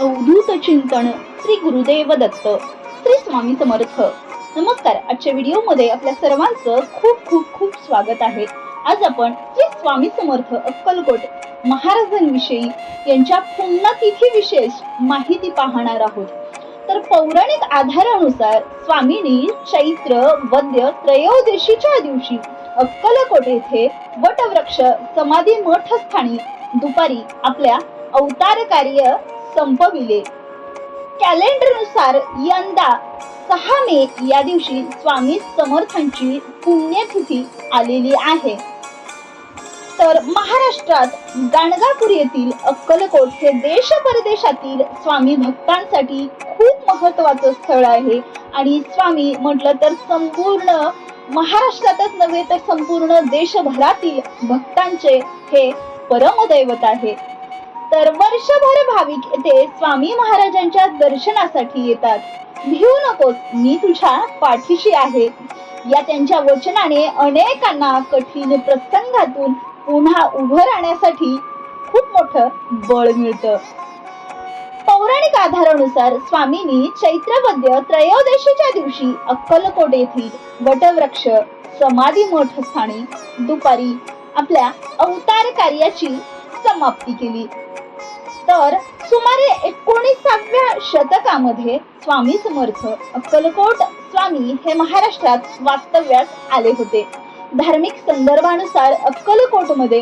अवधूत चिंतन श्री गुरुदेव दत्त. श्री स्वामी समर्थ. नमस्कार. आजच्या व्हिडिओमध्ये आपल्या सर्वांचं खूप खूप खूप स्वागत आहे. आज आपण श्री स्वामी समर्थ अक्कलकोट महाराजांविषयी यांच्या पुण्यतिथी विशेष माहिती पाहणार आहोत. तर पौराणिक आधारानुसार स्वामींनी चैत्र वद्य त्रयोदशीच्या दिवशी अक्कलकोट येथे वटवृक्ष समाधी मठस्थानी दुपारी आपल्या अवतार कार्य संपविले. कॅलेंडरनुसार यंदा सहा मे या दिवशी स्वामी समर्थांची पुण्यतिथी आलेली आहे. तर महाराष्ट्रात गाणगापूर येथील अक्कलकोट हे देश परदेशातील स्वामी भक्तांसाठी खूप महत्वाचं स्थळ आहे. आणि स्वामी म्हटलं तर संपूर्ण महाराष्ट्रातच नव्हे तर संपूर्ण देशभरातील भक्तांचे हे परमदैवत आहे. तर वर्षभर भाविक येथे स्वामी महाराजांच्या दर्शनासाठी येतात. भिवू नकोस मी तुझ्या पाठीशी आहे. या त्यांच्या वचनाने अनेकांना कठीण प्रसंगातून पुन्हा उभं राहण्यासाठी खूप मोठं बळ मिळतं. पौराणिक आधारानुसार स्वामींनी चैत्रवद्य त्रयोदशीच्या दिवशी अक्कलकोट येथील वटवृक्ष समाधी मठ स्थानी दुपारी आपल्या अवतार कार्याची समाप्ती केली. तर सुमारे एकोणीसाव्या शतकामध्ये स्वामी समर्थ अक्कलकोट स्वामी हे महाराष्ट्रात वास्तव्यास आले होते. धार्मिक संदर्भानुसार अक्कलकोटमध्ये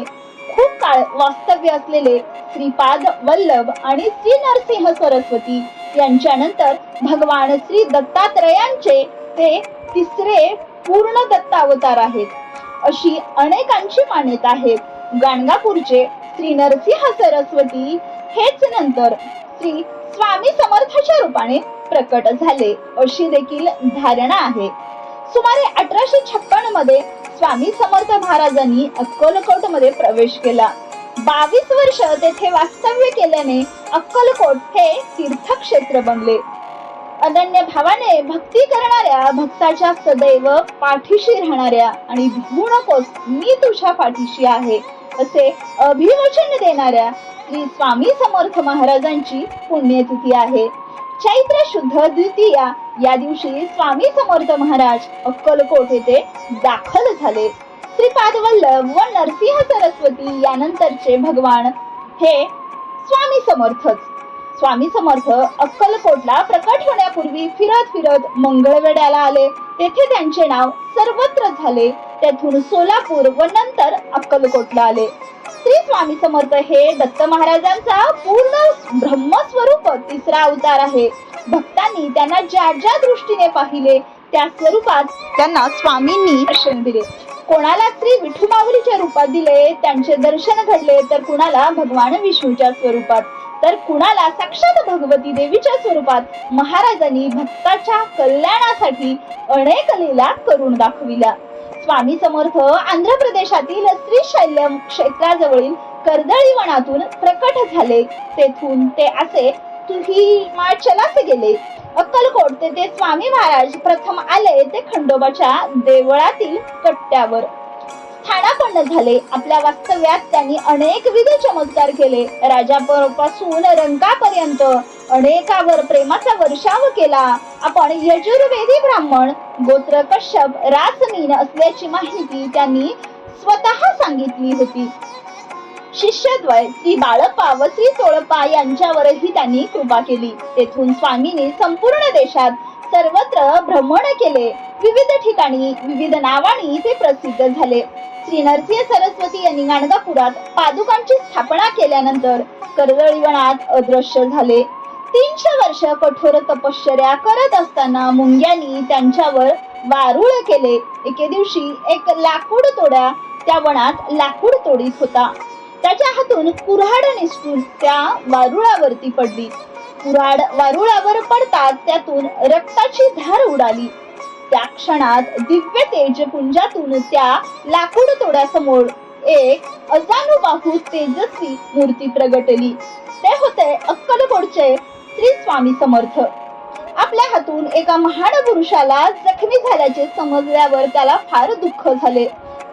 खूप काळ वास्तव्य असलेले श्रीपाद वल्लभ आणि श्री नरसिंह सरस्वती यांच्यानंतर भगवान श्री दत्तात्रयांचे ते तिसरे पूर्ण दत्तावतार आहेत. अशी अनेकांची मान्यता आहे गाणगापूरचे श्री नरसिंह सरस्वती हेच नंतर श्री स्वामी समर्थाच्या रूपाने प्रकट झाले. अशी देखील धारणा आहे. सुमारे अठराशे छप्पनमध्ये स्वामी समर्थ महाराजांनी अक्कलकोटमध्ये प्रवेश केला. बावीस वर्ष तेथे वास्तव्य केल्याने अक्कलकोट हे तीर्थक्षेत्र बनले. अनन्य भावाने भक्ती करणाऱ्या भक्ताच्या सदैव पाठीशी राहणाऱ्या आणि भिवू नकोस मी तुझ्या पाठीशी आहे असे अभिवचन देणाऱ्या श्री स्वामी समर्थ महाराजांची पुण्यतिथी आहे. चैत्र शुद्ध द्वितीया या दिवशी स्वामी समर्थ महाराज अक्कलकोट येथे दाखल झाले. श्रीपाद वल्लभ व नरसिंह सरस्वती यानंतरचे भगवान हे स्वामी समर्थच. स्वामी समर्थ अक्कलकोटला प्रकट होण्यापूर्वी फिरत फिरत मंगळवेड्याला आले. तेथे त्यांचे नाव सर्वत्र झाले. तेथून सोलापूर व नंतर अक्कलकोटला आले. स्वामी समर्थ हे दत्त महाराजांचा पूर्ण ब्रह्मस्वरूप तिसरा अवतार आहे. भक्तांनी त्यांना ज्या ज्या दृष्टीने पाहिले त्या स्वरूपात त्यांना स्वामींनी दर्शन दिले. कोणाला श्री विठुमाऊलीच्या रूपात दिले त्यांचे दर्शन घडले तर कुणाला भगवान विष्णूच्या स्वरूपात? तर कुणाला साक्षात भगवती देवीच्या स्वरूपात? महाराजांनी भक्ताच्या कल्याणासाठी अनेक लीला करून दाखविल्या. स्वामी समर्थ आंध्र प्रदेशातील श्रीशैल्यम क्षेत्राजवळील कर्दळी वनातून प्रकट झाले. तेथून ते असे तुही माचलासे गेले. अक्कलकोट तेथे स्वामी महाराज प्रथम आले ते खंडोबाच्या देवळातील कट्ट्यावर. स्थानापन्न झाले. आपल्या वास्तव्यात त्यांनी अनेकविध चमत्कार केले. राजापासून रंकापर्यंत अनेकावर प्रेमाचा वर्षाव केला. आपण यजुर्वेदी ब्राह्मण गोत्र कश्यप रासमीन असल्याची माहिती त्यांनी स्वतः सांगितली होती. शिष्यद्वय श्री बाळप्पा व श्री तोळप्पा यांच्यावरही त्यांनी कृपा केली. तेथून स्वामीने संपूर्ण देशात सर्वत्र भ्रमण केले. विविध ठिकाणी विविध नावांनी ते प्रसिद्ध झाले. श्री नरसिंह सरस्वती यांनी गाणगापुरात पादुकांची स्थापना केल्यानंतर कर्दळीवनात अदृश्य झाले. तीनशे वर्ष कठोर तपश्चर्या करत असताना मुंग्यांनी त्यांच्यावर वारुळ केले. एके दिवशी एक लाकूड तोड्या त्या वनात लाकूड तोडीत होता. त्याच्या हातून कुऱ्हाड निसटून त्या वारुळावरती पडली. कुऱ्हाड वारुळावर पडताच त्यातून रक्ताची धार उडाली. त्या क्षणात दिव्य तेजपुंजातून त्या लाकूड तोड्यासमोर एक अजानुबाहू तेजस्वी मूर्ती प्रगटली. ते होते अक्कलकोटचे श्री स्वामी समर्थ. आपल्या हातून एका महान पुरुषाला जखमी झाल्याचे समजल्यावर त्याला फार दुःख झाले.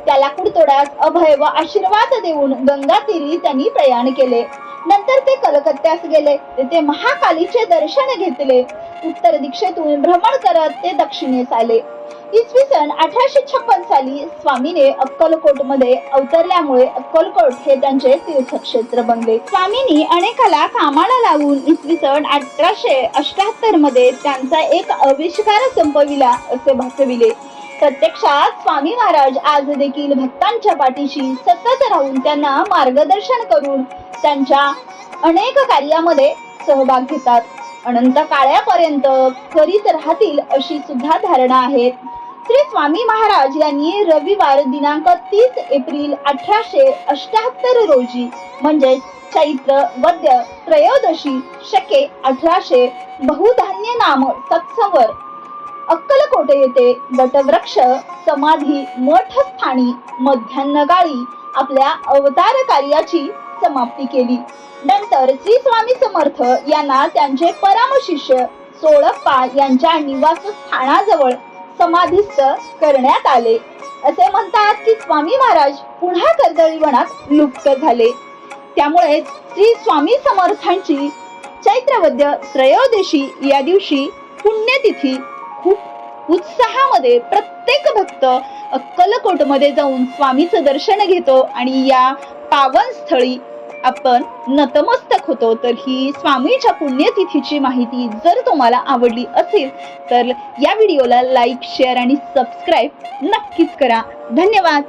त्या लाकूड तोड्यास अभय व आशीर्वाद देऊन गंगा तीरी त्यांनी प्रयाण केले. नंतर ते कलकत्त्यास गेले. तेथे महाकालीचे दर्शन घेतले. उत्तर दिशेतून भ्रमण करत ते दक्षिणेस आले. इसवी सन अठराशे छप्पन साली स्वामीने अक्कलकोटमध्ये अवतरल्यामुळे अक्कलकोट हे त्यांचे तीर्थक्षेत्र बनले. स्वामींनी अनेकाला कामाला लावून इसवी सन अठराशे अष्ट्याहत्तरमध्ये त्यांचा एक आविष्कार संपविला असे भासविले. प्रत्यक्षात स्वामी महाराज आज देखील भक्तांच्या पाठीशी सतत राहून त्यांना मार्गदर्शन करून त्यांच्या अनेक कार्यामध्ये सहभाग घेतात. अनंत काळ्यापर्यंत करीत राहतील अशी सुद्धा धारणा आहे श्री स्वामी महाराज यांनी रविवार दिनांक तीस एप्रिल अठराशे अष्ट्याहत्तर रोजी म्हणजे चैत्र वद्य त्रयोदशी शके अठराशे बहुधान्य नाम सत्संवर अक्कलकोटे येथे वटवृक्ष समाधी मठ स्थानी मध्यान्ह गाळी आपल्या अवतार कार्याची समाप्ती केली. नंतर श्री स्वामी समर्थ यांना त्यांचे परमशिष्य सोळप्पा यांच्या निवासस्थानाजवळ समाधीस्थ करण्यात आले. असे म्हणतात की स्वामी महाराज पुन्हा कर्दळीवनात लुप्त झाले. त्यामुळे श्री स्वामी समर्थांची चैत्रवद्य त्रयोदशी या दिवशी पुण्यतिथी खूप उत्साहामध्ये प्रत्येक भक्त अक्कलकोटमध्ये जाऊन स्वामीचं दर्शन घेतो आणि या पावन स्थळी आपण नतमस्तक होतो. तर ही स्वामीच्या पुण्यतिथीची माहिती जर तुम्हाला आवडली असेल तर या व्हिडिओला लाईक शेअर आणि सबस्क्राईब नक्कीच करा. धन्यवाद!